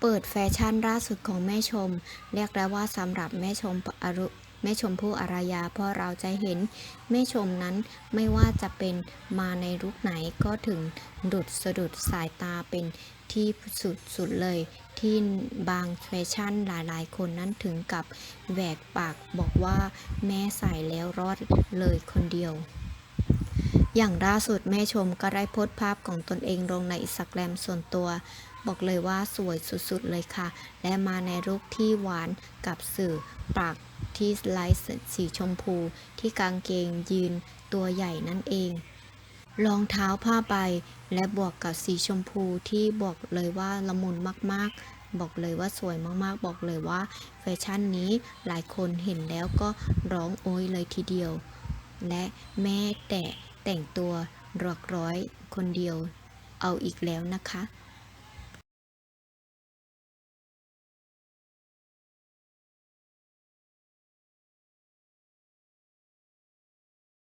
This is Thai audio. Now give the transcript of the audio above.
เปิดแฟชั่นล่าสุดของแม่ชม เรียกได้ว่าสำหรับแม่ชมอรุแม่ชมพู่อารยาเพราะเราจะเห็นแม่ชมนั้นไม่ว่าจะเป็นมาในลุกไหนก็ถึงดุดสะดุดสายตาเป็นที่สุดสุดเลย ที่บางแฟชั่นหลายๆ คนนั้นถึงกับแหวกปากบอกว่าแม่ใส่แล้วรอดเลยคนเดียว อย่างล่าสุดแม่ชมก็ได้โพสต์ภาพของตนเองลงในอินสตาแกรมส่วนตัว บอกเลยว่าสวยสุดๆเลยค่ะ และมาในลุคที่หวานกับสื่อปากที่ไลท์สีชมพู ที่กางเกงยีนตัวใหญ่นั่นเองรองเท้าผ้าใบ และบวกกับสีชมพูที่บอกเลยว่าละมุนมากๆ บอกเลยว่าสวยมากๆ บอกเลยว่าแฟชั่นนี้หลายคนเห็นแล้วก็ร้องโอ้ยเลยทีเดียว และแม่แต่ แต่งตัวหลอกร้อยคนเดียวเอาอีกแล้วนะคะ